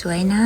สวยนะ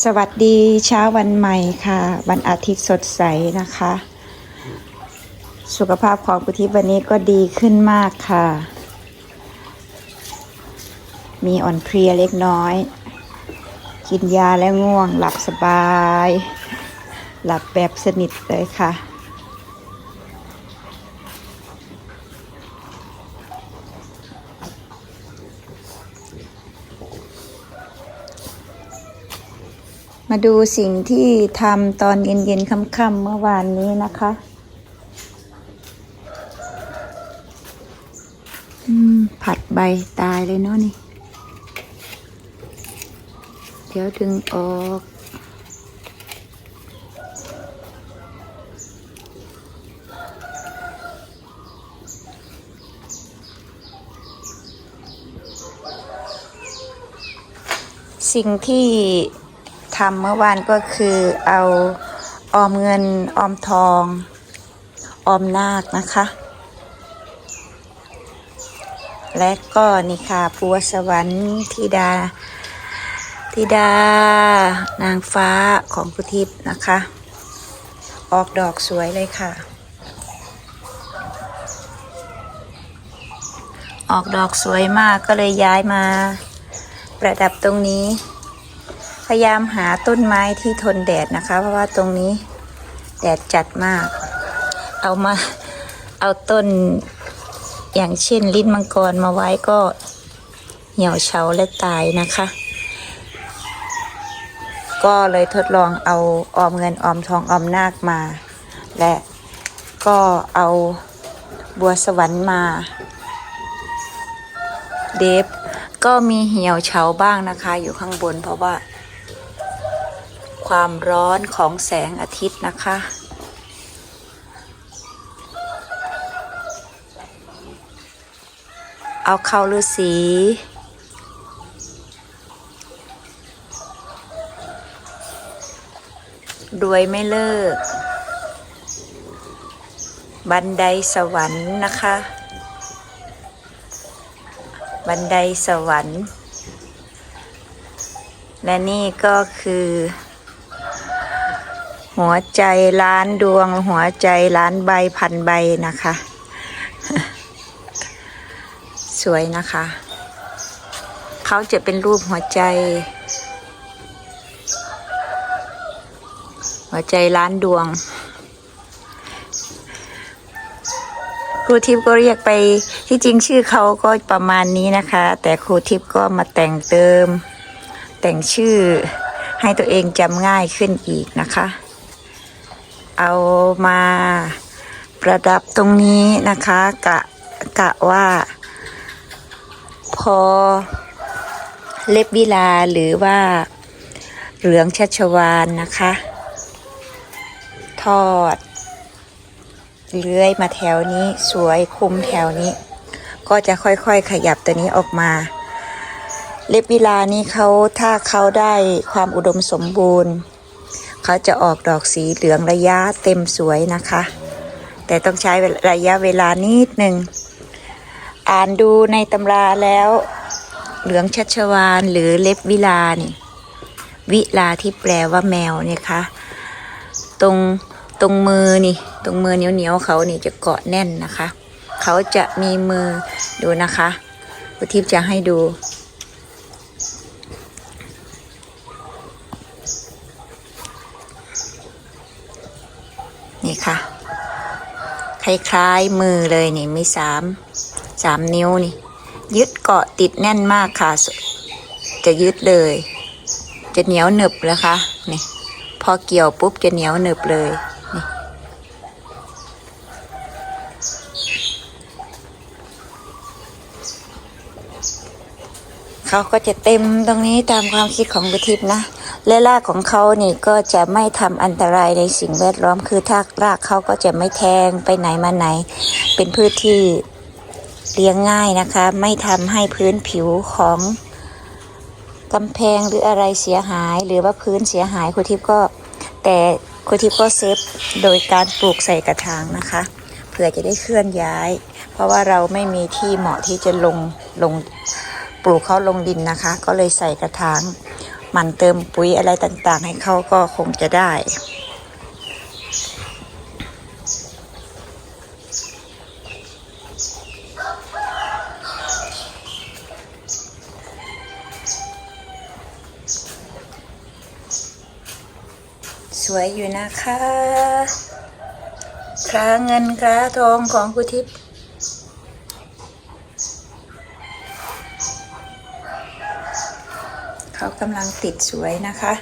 สวัสดีเช้าวันใหม่ค่ะ วันอาทิตย์สดใสนะคะ สุขภาพของปุทิวันนี้ก็ดีขึ้นมากค่ะ มีอ่อนเพลียเล็กน้อย กินยาแล้วง่วง หลับสบาย หลับแบบสนิทเลยค่ะ มาดูสิ่งที่ทำตอนเย็นๆค่ำๆเมื่อวานนี้นะคะอืมผัดใบตายเลยเนาะนี่ เดี๋ยวดึงออก สิ่งที่ ทำเมื่อวานก็คือเอาออมเงินออมทอง ออมนาคนะคะ และก็นี่ค่ะปัวสวรรค์ธิดาธิดานางฟ้าของพุทิพย์นะคะ ออกดอกสวยเลยค่ะ ออกดอกสวยมากก็เลยย้ายมา ประดับตรงนี้ พยายามหาต้นไม้ที่ทนแดดนะคะ เพราะว่าตรงนี้แดดจัดมาก เอามาเอาต้นอย่างเช่นลิ้นมังกรมาไว้ก็เหี่ยวเฉาและตายนะคะ ก็เลยทดลองเอาออมเงินออมทองออมนาคมา และก็เอาบัวสวรรค์มา เดฟก็มีเหี่ยวเฉาบ้างนะคะ อยู่ข้างบนเพราะว่า ความร้อนของแสงอาทิตย์นะคะ เอาเข้าฤาษีรวยไม่เลิก บันไดสวรรค์นะคะ บันไดสวรรค์ และนี่ก็คือ หัวใจล้านดวง หัวใจล้านใบพันใบนะคะ สวยนะคะ เขาจะเป็นรูปหัวใจ หัวใจล้านดวงครูทิพย์ก็เรียกไปที่จริงชื่อเขาก็ประมาณนี้นะคะ แต่ครูทิพย์ก็มาแต่งเติม แต่งชื่อให้ตัวเองจำง่ายขึ้นอีกนะคะ เอามาประดับตรงนี้นะคะ กะกะว่า พอเล็บวิลาหรือว่าเหลืองชัชวานนะคะ ทอด เลื้อยมาแถวนี้สวยคุมแถวนี้ ก็จะค่อยๆขยับตัวนี้ออกมา เล็บวิลานี้เขาถ้าเขาได้ความอุดมสมบูรณ์ เขาจะออกดอกสีเหลืองระยะเต็มสวยนะคะ แต่ต้องใช้ระยะเวลานิดหนึ่ง อ่านดูในตำราแล้ว เหลืองชัชวานหรือเล็บวิลานี่วิลาที่แปลว่าแมวเนี่ยคะตรงตรงมือนี่ ตรงมือเหนียวๆเขานี่จะเกาะแน่นนะคะ เขาจะมีมือดูนะคะอุทิพจะให้ดู ค่ะ คล้ายๆมือเลยนี่มีสามสามนิ้วนี่ ยึดเกาะติดแน่นมากค่ะ จะยึดเลย จะเหนียวหนึบนะคะนี่พอเกี่ยวปุ๊บจะเหนียวหนึบเลยนี่เขาก็จะเต็มตรงนี้ตามความคิดของบุทิพนะ และรากของเขานี่ก็จะไม่ทำอันตรายในสิ่งแวดล้อม คือถ้ารากเขาก็จะไม่แทงไปไหนมาไหน เป็นพืชที่เลี้ยงง่ายนะคะ ไม่ทำให้พื้นผิวของกำแพงหรืออะไรเสียหาย หรือว่าพื้นเสียหายครูทิพย์ก็แต่ครูทิพย์ก็เซฟโดยการปลูกใส่กระถางนะคะเพื่อจะได้เคลื่อนย้าย เพราะว่าเราไม่มีที่เหมาะที่จะลงลงปลูกเขาลงดินนะคะ ก็เลยใส่กระถาง มันเติมปุ๋ยอะไรต่างๆ ให้เขาก็คงจะได้ สวยอยู่นะคะคราเงินคราทองของคุทิพย์ เขากำลังติดสวยนะคะ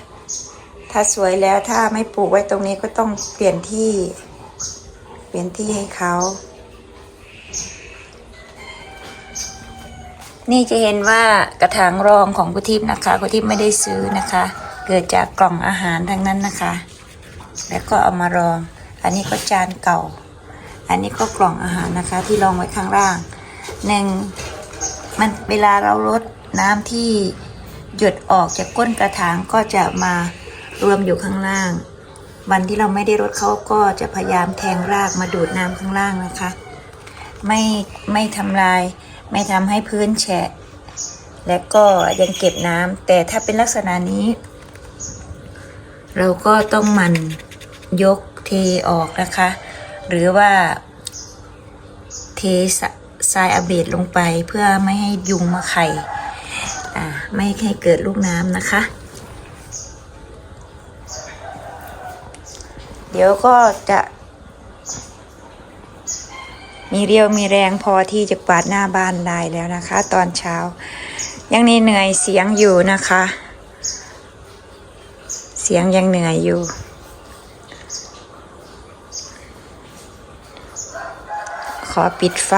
ถ้าสวยแล้วถ้าไม่ปลูกไว้ตรงนี้ก็ต้องเปลี่ยนที่ เปลี่ยนที่ให้เขา นี่จะเห็นว่ากระถางรองของกุทิพย์นะคะกุทิพย์ไม่ได้ซื้อนะคะ เกิดจากกล่องอาหารทั้งนั้นนะคะ แล้วก็เอามารอง อันนี้ก็จานเก่า อันนี้ก็กล่องอาหารนะคะ ที่รองไว้ข้างล่างหนึ่งมันเวลาเราลดน้ำที่ หยดออกจากก้นกระถางก็จะมารวมอยู่ข้างล่าง วันที่เราไม่ได้รดเขาก็จะพยายามแทงรากมาดูดน้ำข้างล่างนะคะ ไม่ไม่ทำลาย ไม่ทำให้พื้นแฉะ และก็ยังเก็บน้ำแต่ถ้าเป็นลักษณะนี้ เราก็ต้องมันยกเทออกนะคะ หรือว่าเททรายอาเบดลงไปเพื่อไม่ให้ยุงมาไข่ อ่าไม่ให้เกิดลูกน้ำนะคะ เดี๋ยวก็จะ มีเรียวมีแรงพอที่จะกวาดหน้าบ้านได้แล้วนะคะ ตอนเช้า ยังนี่เหนื่อยเสียงอยู่นะคะ เสียงยังเหนื่อยอยู่ขอปิดไฟ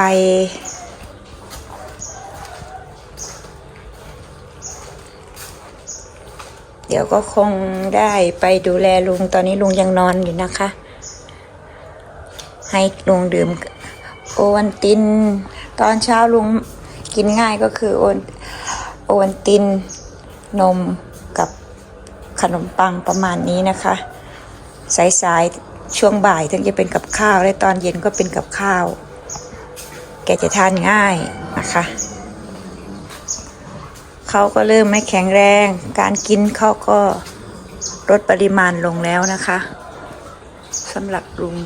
ดี๋ยวก็คงได้ไปดูแลลุงตอนนี้ลุงยังนอนอยู่นะคะ ให้ลุงดื่มโอวันติน ตอนเช้าลุงกินง่ายก็คือโอนโอวันตินนมกับขนมปังประมาณนี้นะคะ สายๆช่วงบ่ายถึงจะเป็นกับข้าว และตอนเย็นก็เป็นกับข้าว แกจะทานง่ายนะคะ เขาก็เริ่มไม่แข็งแรง การกินเขาก็ลดปริมาณลงแล้วนะคะสำหรับลุง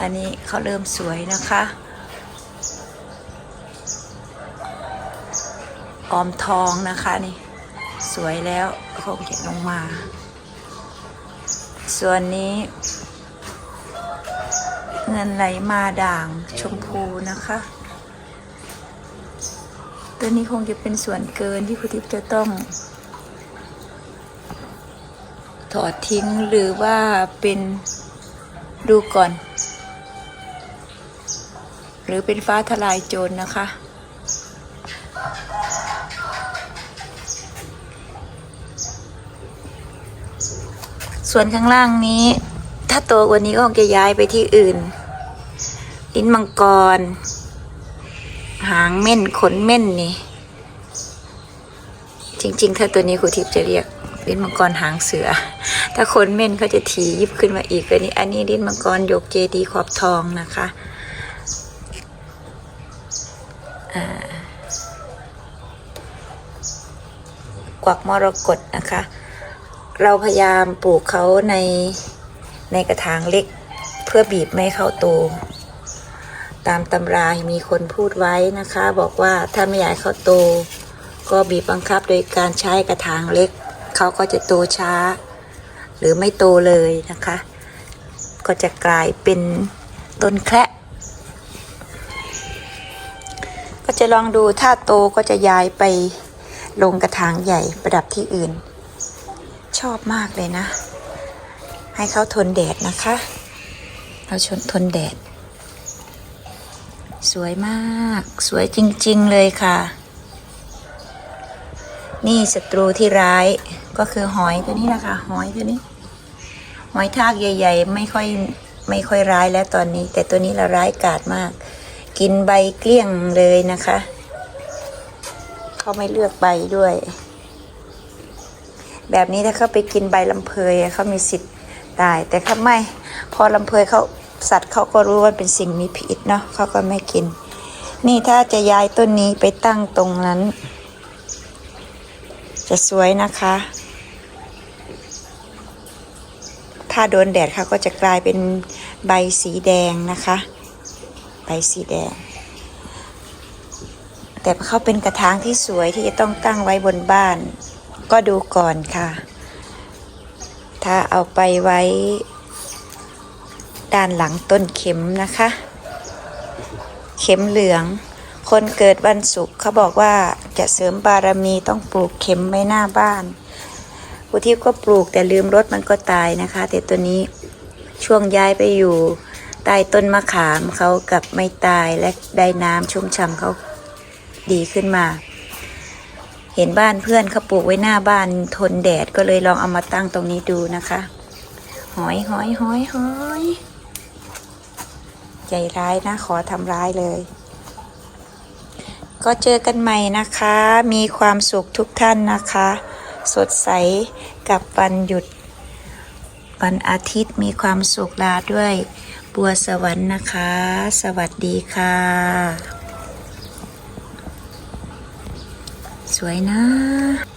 อันนี้เขาเริ่มสวยนะคะออมทองนะคะนี่สวยแล้วคงจะลงมา ส่วนนี้ เงินไหลมาด่างชมพูนะคะ ตัวนี้คงจะเป็นส่วนเกินที่คุณทิพย์จะต้อง ถอดทิ้งหรือว่าเป็นดูก่อน หรือเป็นฟ้าทลายโจรนะคะ ส่วนข้างล่างนี้ ถ้าโตกว่านี้ก็คงจะย้ายไปที่อื่น ลิ้นมังกร หางเม่นขนเม่นนี่ จริง ๆ ถ้าตัวนี้ครูทิพย์จะเรียกลิ้นมังกรหางเสือ ถ้าขนเม่นเขาจะถียิบขึ้นมาอีกอันนี้ อันนี้ลิ้นมังกรยกเจดีขอบทองนะคะกวักมรกตนะคะ เราพยายามปลูกเขาในในกระถางเล็ก เพื่อบีบไม่ให้าโต ตามตำรามีคนพูดไว้นะคะ บอกว่าถ้าไม่อยากเขาโต ก็บีบบังคับโดยการใช้กระถางเล็ก เขาก็จะโตช้า หรือไม่โตเลยนะคะ ก็จะกลายเป็นต้นแคระก็จะลองดูถ้าโตก็จะย้ายไปลงกระถางใหญ่ประดับที่อื่น ชอบมากเลยนะ ให้เขาทนแดดนะคะ เราชนทนแดด สวยมาก สวยจริง ๆ เลยค่ะ นี่ศัตรูที่ร้ายก็คือหอยตัวนี้นะคะ หอยตัวนี้ หอยทากใหญ่ ๆ ไม่ค่อยไม่ค่อยร้ายแล้วตอนนี้ แต่ตัวนี้ละร้ายกาจมาก กินใบเกลี้ยงเลยนะคะ เขาไม่เลือกใบด้วย แบบนี้ถ้าเขาไปกินใบลำเพยเขามีสิทธิ์ตายแต่เขาไม่ พอลำเพยเขา สัตว์เขาก็รู้ว่าเป็นสิ่งมีพิษเนาะเขาก็ไม่กิน นี่ถ้าจะย้ายต้นนี้ไปตั้งตรงนั้น จะสวยนะคะ ถ้าโดนแดดค่ะก็จะกลายเป็นใบสีแดงนะคะ ใบสีแดง แต่เขาเป็นกระถางที่สวยที่จะต้องตั้งไว้บนบ้าน ก็ดูก่อนค่ะ ถ้าเอาไปไว้ ด้านหลังต้นเข็มนะคะ เข็มเหลือง คนเกิดวันศุกร์เขาบอกว่าจะเสริมบารมีต้องปลูกเข็มไว้หน้าบ้านผู้ที่ก็ปลูกแต่ลืมรถมันก็ตายนะคะ แต่ตัวนี้ช่วงย้ายไปอยู่ใต้ต้นมะขามเขากลับไม่ตายและได้น้ำชุ่มฉ่ำเขาดีขึ้นมา เห็นบ้านเพื่อนเขาปลูกไว้หน้าบ้านทนแดดก็เลยลองเอามาตั้งตรงนี้ดูนะคะ หอยหอยหอยหอย ใจร้ายนะ ขอทำร้ายเลย ก็เจอกันใหม่นะคะ มีความสุขทุกท่านนะคะ สดใสกับวันหยุด วันอาทิตย์มีความสุขลาด้วย บัวสวรรค์นะคะ สวัสดีค่ะ สวยนะ